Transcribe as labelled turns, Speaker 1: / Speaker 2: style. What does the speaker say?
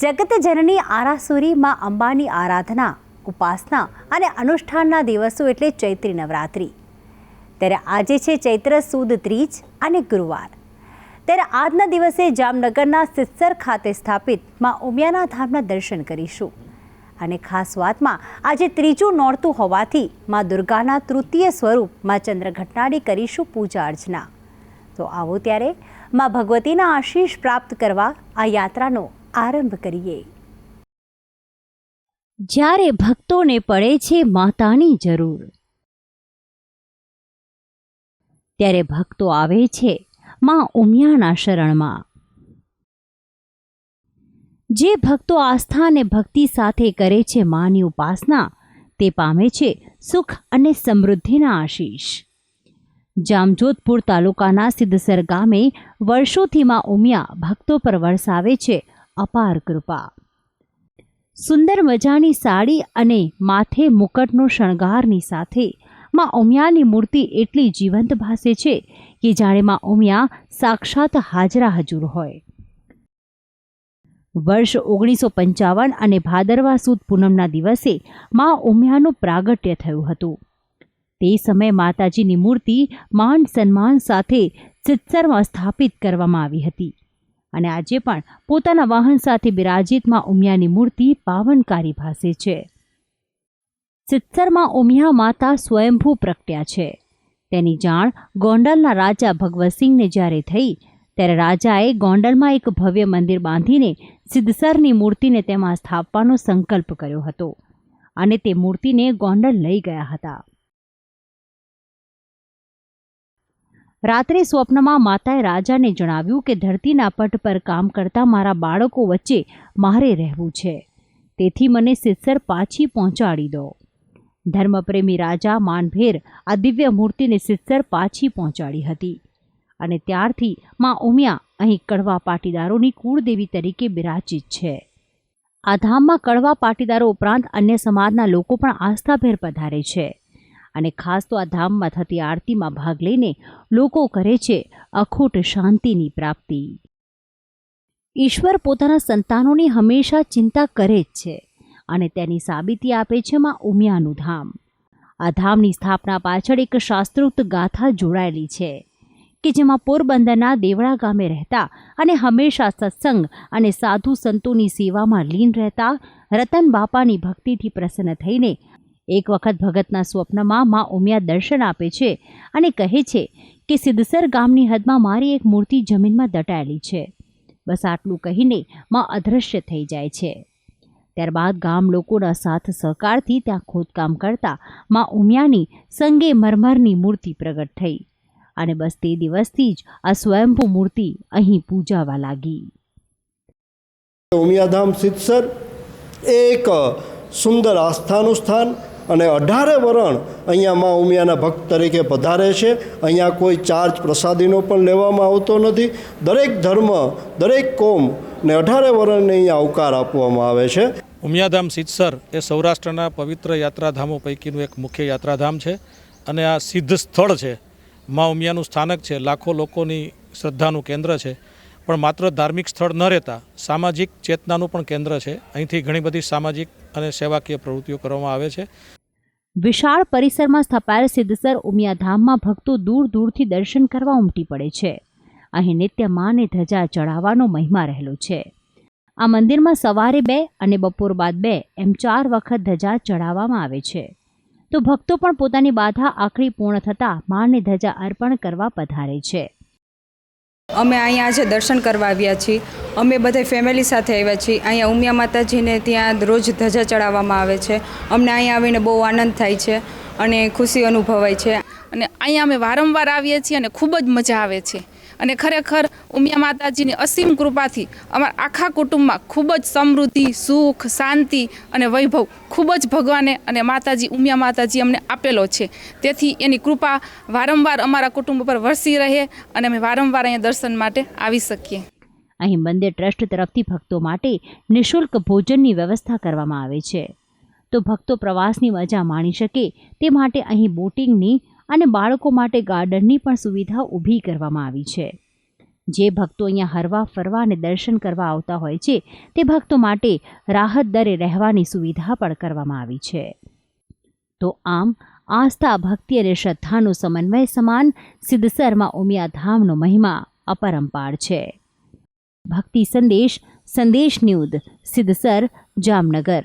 Speaker 1: જગતજનની આરાસુરી માં અંબાની આરાધના, ઉપાસના અને અનુષ્ઠાનના દિવસો એટલે ચૈત્રી નવરાત્રિ. ત્યારે આજે છે ચૈત્ર સુદ ત્રીજ અને ગુરુવાર. ત્યારે આજના દિવસે જામનગરના સિત્સર ખાતે સ્થાપિતમાં ઉમિયાના ધામના દર્શન કરીશું. અને ખાસ વાતમાં, આજે ત્રીજું નોરતું હોવાથી માં દુર્ગાના તૃતીય સ્વરૂપમાં ચંદ્રઘટનાની કરીશું પૂજા અર્ચના. તો આવો ત્યારે માં ભગવતીના આશીષ પ્રાપ્ત કરવા આ યાત્રાનો આરંભ કરીએ. જ્યારે ભક્તોને પડે છે માતાની જરૂર. ત્યારે ભક્તો આવે છે માં ઉમિયાના શરણમાં. જે ભક્તો આસ્થા અને ભક્તિ સાથે કરે છે માની ઉપાસના, તે પામે છે સુખ અને સમૃદ્ધિના આશીષ. જામજોધપુર તાલુકાના સિદ્ધસર ગામે વર્ષોથી માં ઉમિયા ભક્તો પર વરસાવે છે અપાર કૃપા સુંદર મજાની સાડી અને માથે મુકટનો શણગારની સાથે માં ઉમિયાની મૂર્તિ એટલી જીવંત ભાસે છે કે જાણે માં ઉમિયા સાક્ષાત હાજરા હજુર હોય. વર્ષ ઓગણીસો પંચાવન અને ભાદરવા સુદ પૂનમના દિવસે માં ઉમિયાનું પ્રાગટ્ય થયું હતું. તે સમયે માતાજીની મૂર્તિ માન સન્માન સાથે સિત્સરમાં સ્થાપિત કરવામાં આવી હતી. અને આજે પણ પોતાના વાહન સાથે બિરાજિતમાં ઉમિયાની મૂર્તિ પાવનકારી ભાસે છે. સિત્સરમાં ઉમિયા માતા સ્વયંભૂ પ્રગટ્યા છે. તેની જાણ ગોંડલના રાજા ભગવતસિંહને જ્યારે થઈ, ત્યારે રાજાએ ગોંડલમાં એક ભવ્ય મંદિર બાંધીને સિદ્ધસરની મૂર્તિને તેમાં સ્થાપવાનો સંકલ્પ કર્યો હતો. અને તે મૂર્તિને ગોંડલ લઈ ગયા હતા. રાત્રે સ્વપ્નમાં માતાએ રાજાને જણાવ્યું કે ધરતીના પટ પર કામ કરતા મારા બાળકો વચ્ચે મારે રહેવું છે. તેથી મને સિત્સર પાછી પહોંચાડી દો. ધર્મપ્રેમી રાજા માનભેર આ દિવ્ય મૂર્તિને સિત્સર પાછી પહોંચાડી હતી અને ત્યારથી માં ઉમિયા અહીં કડવા પાટીદારોની કુળદેવી તરીકે બિરાજિત છે. આ ધામમાં કડવા પાટીદારો ઉપરાંત અન્ય સમાજના લોકો પણ આસ્થાભેર પધારે છે. અને ખાસ તો આ ધામમાં થતી આરતીમાં ભાગ લઈને લોકો કરે છે અખૂટ શાંતિની પ્રાપ્તિ. ઈશ્વર પોતાના સંતાનોની હંમેશા ચિંતા કરે જ છે અને તેની સાબિતી આપે છે માં ઉમિયાનું ધામ. આ ધામની સ્થાપના પાછળ એક શાસ્ત્રોક્ત ગાથા જોડાયેલી છે કે જેમાં પોરબંદરના દેવળા ગામે રહેતા અને હંમેશા સત્સંગ અને સાધુ સંતોની સેવામાં લીન રહેતા રતન બાપાની ભક્તિથી પ્રસન્ન થઈને એક વખત ભગતના સ્વપ્નમાં મા ઉમિયા દર્શન આપે છે અને કહે છે કે સિદ્ધસર ગામની હદમાં મારી એક મૂર્તિ જમીનમાં દટાયેલી છે. બસ આટલું કહીને મા અદ્રશ્ય થઈ જાય છે. ત્યારબાદ ગામ લોકોના સાથ સહકારથી ત્યાં ખોદકામ કરતા મા ઉમિયાની સંગે મરમરની મૂર્તિ પ્રગટ થઈ અને બસ તે દિવસથી જ આ સ્વયંભૂ મૂર્તિ અહીં પૂજાવા લાગી.
Speaker 2: ઉમિયાધામ સિદ્ધસર એક સુંદર આસ્થાનું સ્થાન અને અઢારે વરણ અહીંયા મા ઉમિયાના ભક્ત તરીકે પધારે છે. અહીંયા કોઈ ચાર્જ પ્રસાદીનો પણ લેવામાં આવતો નથી. દરેક ધર્મ, દરેક કોમ ને અઢારે વરણને અહીંયા આવકાર આપવામાં આવે છે.
Speaker 3: ઉમિયાધામ સિદ્ધસર એ સૌરાષ્ટ્રના પવિત્ર યાત્રાધામો પૈકીનું એક મુખ્ય યાત્રાધામ છે અને આ સિદ્ધ સ્થળ છે. મા ઉમિયાનું સ્થાનક છે. લાખો લોકોની શ્રદ્ધાનું કેન્દ્ર છે. પણ માત્ર ધાર્મિક સ્થળ ન રહેતા, સામાજિક ચેતનાનું પણ કેન્દ્ર છે. અહીંથી ઘણી બધી સામાજિક અને સેવાકીય પ્રવૃત્તિઓ કરવામાં આવે છે.
Speaker 1: વિશાળ પરિસરમાં સ્થપાયેલ સિદ્ધસર ઉમિયા ધામમાં ભક્તો દૂર દૂરથી દર્શન કરવા ઉમટી પડે છે. અહીં નિત્ય માને ધજા ચડાવવાનો મહિમા રહેલો છે. આ મંદિરમાં સવારે બે અને બપોર બાદ બે એમ ચાર વખત ધજા ચડાવવામાં આવે છે. તો ભક્તો પણ પોતાની બાધા આખરી પૂર્ણ થતાં માને ધજા અર્પણ કરવા પધારે છે.
Speaker 4: અમે અહીંયા આજે દર્શન કરવા આવ્યા છીએ. અમે બધા ફેમિલી સાથે આવ્યા છીએ. અહીંયા ઉમિયા માતાજીને ત્યાં રોજ ધજા ચડાવવામાં આવે છે. અમને અહીંયા આવીને બહુ આનંદ થાય છે અને ખુશી અનુભવાય છે.
Speaker 5: અને અહીંયા અમે વારંવાર આવીએ છીએ અને ખૂબ જ મજા આવે છે. અને ખરેખર ઉમિયા માતાજીની અસીમ કૃપાથી અમારા આખા કુટુંબમાં ખૂબ જ સમૃદ્ધિ, સુખ, શાંતિ અને વૈભવ ખૂબ જ ભગવાને અને માતાજી, ઉમિયા માતાજી અમને આપેલો છે. તેથી એની કૃપા વારંવાર અમારા કુટુંબ પર વરસી રહે અને અમે વારંવાર અહીંયા દર્શન માટે આવી શકીએ.
Speaker 1: અહીં મંદિર ટ્રસ્ટ તરફથી ભક્તો માટે નિઃશુલ્ક ભોજનની વ્યવસ્થા કરવામાં આવે છે. તો ભક્તો પ્રવાસની મજા માણી શકે તે માટે અહીં બોટિંગની અને બાળકો માટે ગાર્ડનની પણ સુવિધા ઊભી કરવામાં આવી છે. જે ભક્તો અહીંયા હરવા, ફરવા અને દર્શન કરવા આવતા હોય છે, તે ભક્તો માટે રાહત દરે રહેવાની સુવિધા પણ કરવામાં આવી છે. તો આમ, આસ્થા, ભક્તિ અને શ્રદ્ધાનો સમન્વય સમાન સિદ્ધસરમાં ઉમિયા ધામનો મહિમા અપરંપાર છે. ભક્તિ સંદેશ સંદેશ ન્યૂદ સિદ્ધસર, જામનગર.